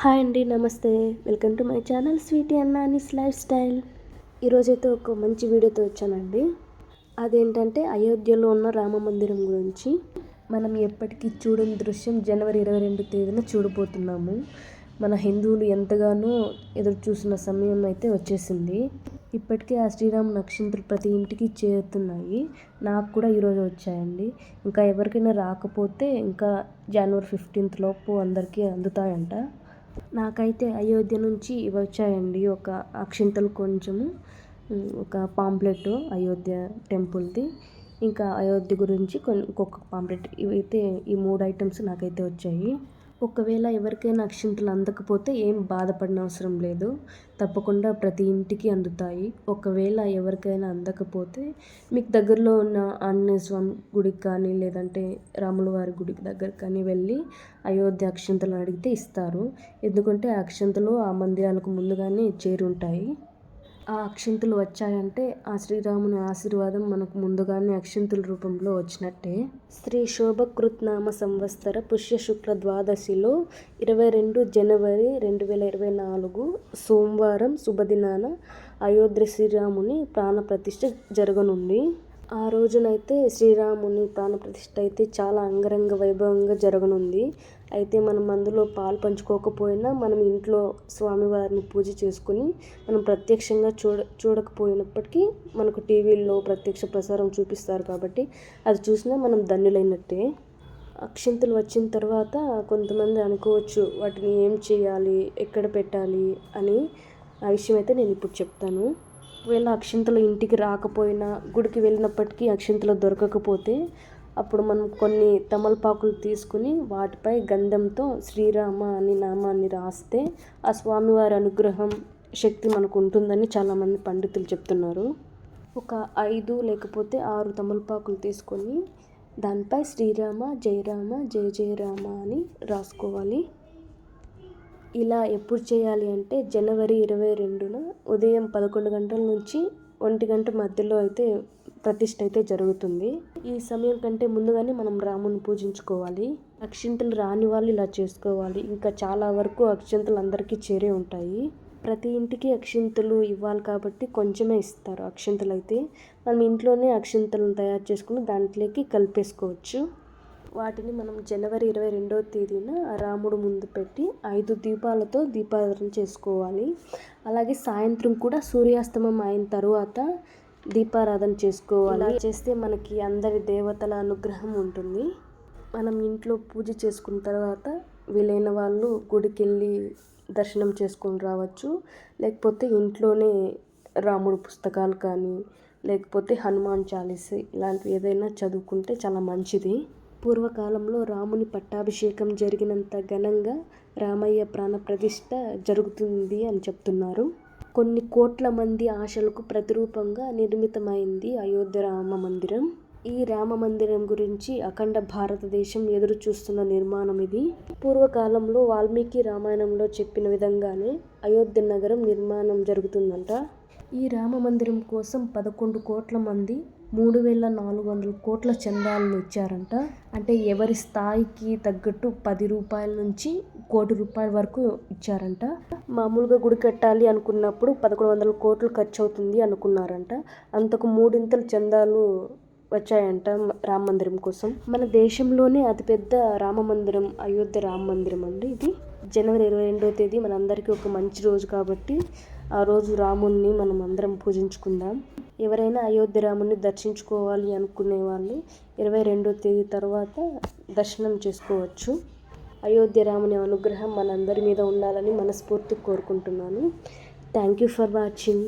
Hi అండి నమస్తే. Welcome to my channel Sweety అన్నానిస్ lifestyle. ఈరోజైతే ఒక మంచి వీడియోతో వచ్చానండి. అదేంటంటే అయోధ్యలో ఉన్న రామ మందిరం గురించి. మనం ఎప్పటికీ చూడని దృశ్యం జనవరి ఇరవై రెండు తేదీన చూడబోతున్నాము. మన హిందువులు ఎంతగానో ఎదురు చూసిన సమయం అయితే వచ్చేసింది. ఇప్పటికే ఆ శ్రీరామ నక్షత్రాలు ప్రతి ఇంటికి చేరుతున్నాయి. నాకు కూడా ఈరోజు వచ్చాయండి. ఇంకా ఎవరికైనా రాకపోతే ఇంకా జనవరి ఫిఫ్టీన్త్ లోపు అందరికీ అందుతాయంట. నాకైతే అయోధ్య నుంచి ఇవి వచ్చాయండి ఒక అక్షింతలు కొంచెము ఒక పాంప్లెట్ అయోధ్య టెంపుల్ది. ఇంకా అయోధ్య గురించి కొన్ని ఇంకొక పాంప్లెట్ ఇవైతే ఈ మూడు ఐటమ్స్ నాకైతే వచ్చాయి. ఒకవేళ ఎవరికైనా అక్షింతలు అందకపోతే ఏం బాధపడిన అవసరం లేదు. తప్పకుండా ప్రతి ఇంటికి అందుతాయి. ఒకవేళ ఎవరికైనా అందకపోతే మీకు దగ్గరలో ఉన్న ఆంజనేయ స్వామి గుడికి కానీ లేదంటే రాములవారి గుడికి దగ్గర కానీ వెళ్ళి అయోధ్య అక్షింతలు అడిగితే ఇస్తారు. ఎందుకంటే ఆ అక్షింతలు ఆ మందిరాలకు ముందుగానే చేరుంటాయి. ఆ అక్షింతలు వచ్చాయంటే ఆ శ్రీరాముని ఆశీర్వాదం మనకు ముందుగానే అక్షంతుల రూపంలో వచ్చినట్టే. శ్రీ శోభకృత్నామ సంవత్సర పుష్య శుక్ల ద్వాదశిలో ఇరవై రెండు జనవరి రెండు వేల ఇరవై నాలుగు సోమవారం శుభదినాన అయోధ్య శ్రీరాముని ప్రాణప్రతిష్ఠ జరగనుంది. ఆ రోజునైతే శ్రీరాముని ప్రాణప్రతిష్ఠ అయితే చాలా అంగరంగ వైభవంగా జరగనుంది. అయితే మనం అందులో పాలు పంచుకోకపోయినా మనం ఇంట్లో స్వామివారిని పూజ చేసుకుని మనం ప్రత్యక్షంగా చూడ చూడకపోయినప్పటికీ మనకు టీవీల్లో ప్రత్యక్ష ప్రసారం చూపిస్తారు కాబట్టి అది చూసినా మనం ధన్యులైనట్టే. అక్షింతలు వచ్చిన తర్వాత కొంతమంది అనుకోవచ్చు వాటిని ఏం చేయాలి ఎక్కడ పెట్టాలి అని ఆ విషయం అయితే నేను ఇప్పుడు చెప్తాను. ఒకవేళ అక్షింతలు ఇంటికి రాకపోయినా గుడికి వెళ్ళినప్పటికీ అక్షింతలు దొరకకపోతే అప్పుడు మనం కొన్ని తమలపాకులు తీసుకుని వాటిపై గంధంతో శ్రీరామ అని నామాన్ని రాస్తే ఆ స్వామివారి అనుగ్రహం శక్తి మనకు ఉంటుందని చాలామంది పండితులు చెప్తున్నారు. ఒక ఐదు లేకపోతే ఆరు తమలపాకులు తీసుకొని దానిపై శ్రీరామ జయరామ జయ జయరామ అని రాసుకోవాలి. ఇలా ఎప్పుడు చేయాలి అంటే జనవరి ఇరవై రెండున ఉదయం పదకొండు గంటల నుంచి ఒంటి గంట మధ్యలో అయితే ప్రతిష్ట అయితే జరుగుతుంది. ఈ సమయం కంటే ముందుగానే మనం రాముని పూజించుకోవాలి. అక్షింతలు రాని వాళ్ళు ఇలా చేసుకోవాలి. ఇంకా చాలా వరకు అక్షింతలు అందరికీ చేరే ఉంటాయి. ప్రతి ఇంటికి అక్షింతలు ఇవ్వాలి కాబట్టి కొంచెమే ఇస్తారు అక్షింతలు అయితే. మనం ఇంట్లోనే అక్షింతలను తయారు చేసుకుని దాంట్లోకి కలిపేసుకోవచ్చు. వాటిని మనం జనవరి ఇరవై రెండవ తేదీన రాముడు ముందు పెట్టి ఐదు దీపాలతో దీపారాధన చేసుకోవాలి. అలాగే సాయంత్రం కూడా సూర్యాస్తమం అయిన తర్వాత దీపారాధన చేసుకోవాలి. అలా చేస్తే మనకి అందరి దేవతల అనుగ్రహం ఉంటుంది. మనం ఇంట్లో పూజ చేసుకున్న తర్వాత వీలైన వాళ్ళు గుడికి వెళ్ళి దర్శనం చేసుకొని రావచ్చు. లేకపోతే ఇంట్లోనే రాముడు పుస్తకాలు కానీ లేకపోతే హనుమాన్ చాలీస్ ఇలాంటివి ఏదైనా చదువుకుంటే చాలా మంచిది. పూర్వకాలంలో రాముని పట్టాభిషేకం జరిగినంత ఘనంగా రామయ్య ప్రాణప్రతిష్ఠ జరుగుతుంది అని చెప్తున్నారు. కొన్ని కోట్ల మంది ఆశలకు ప్రతిరూపంగా నిర్మితమైంది అయోధ్య రామ మందిరం. ఈ రామ మందిరం గురించి అఖండ భారతదేశం ఎదురు చూస్తున్న నిర్మాణం ఇది. పూర్వకాలంలో వాల్మీకి రామాయణంలో చెప్పిన విధంగానే అయోధ్య నగరం నిర్మాణం జరుగుతుందంట. ఈ రామ మందిరం కోసం పదకొండు కోట్ల మంది మూడు వేల నాలుగు వందల కోట్ల చందాలను ఇచ్చారంట. అంటే ఎవరి స్థాయికి తగ్గట్టు పది రూపాయల నుంచి కోటి రూపాయల వరకు ఇచ్చారంట. మామూలుగా గుడి కట్టాలి అనుకున్నప్పుడు పదకొండు వందల కోట్లు ఖర్చు అవుతుంది అనుకున్నారంట. అంతకు మూడింతలు చందాలు వచ్చాయంట రామ మందిరం కోసం. మన దేశంలోనే అతిపెద్ద రామ మందిరం అయోధ్య రామ మందిరం అండి ఇది. జనవరి ఇరవై రెండో తేదీ మనందరికీ ఒక మంచి రోజు కాబట్టి ఆ రోజు రాముణ్ణి మనం అందరం పూజించుకుందాం. ఎవరైనా అయోధ్య రాముని దర్శించుకోవాలి అనుకునే వాళ్ళు ఇరవై రెండో తేదీ తర్వాత దర్శనం చేసుకోవచ్చు. అయోధ్య రాముని అనుగ్రహం మనందరి మీద ఉండాలని మనస్ఫూర్తి కోరుకుంటున్నాను. Thank you for watching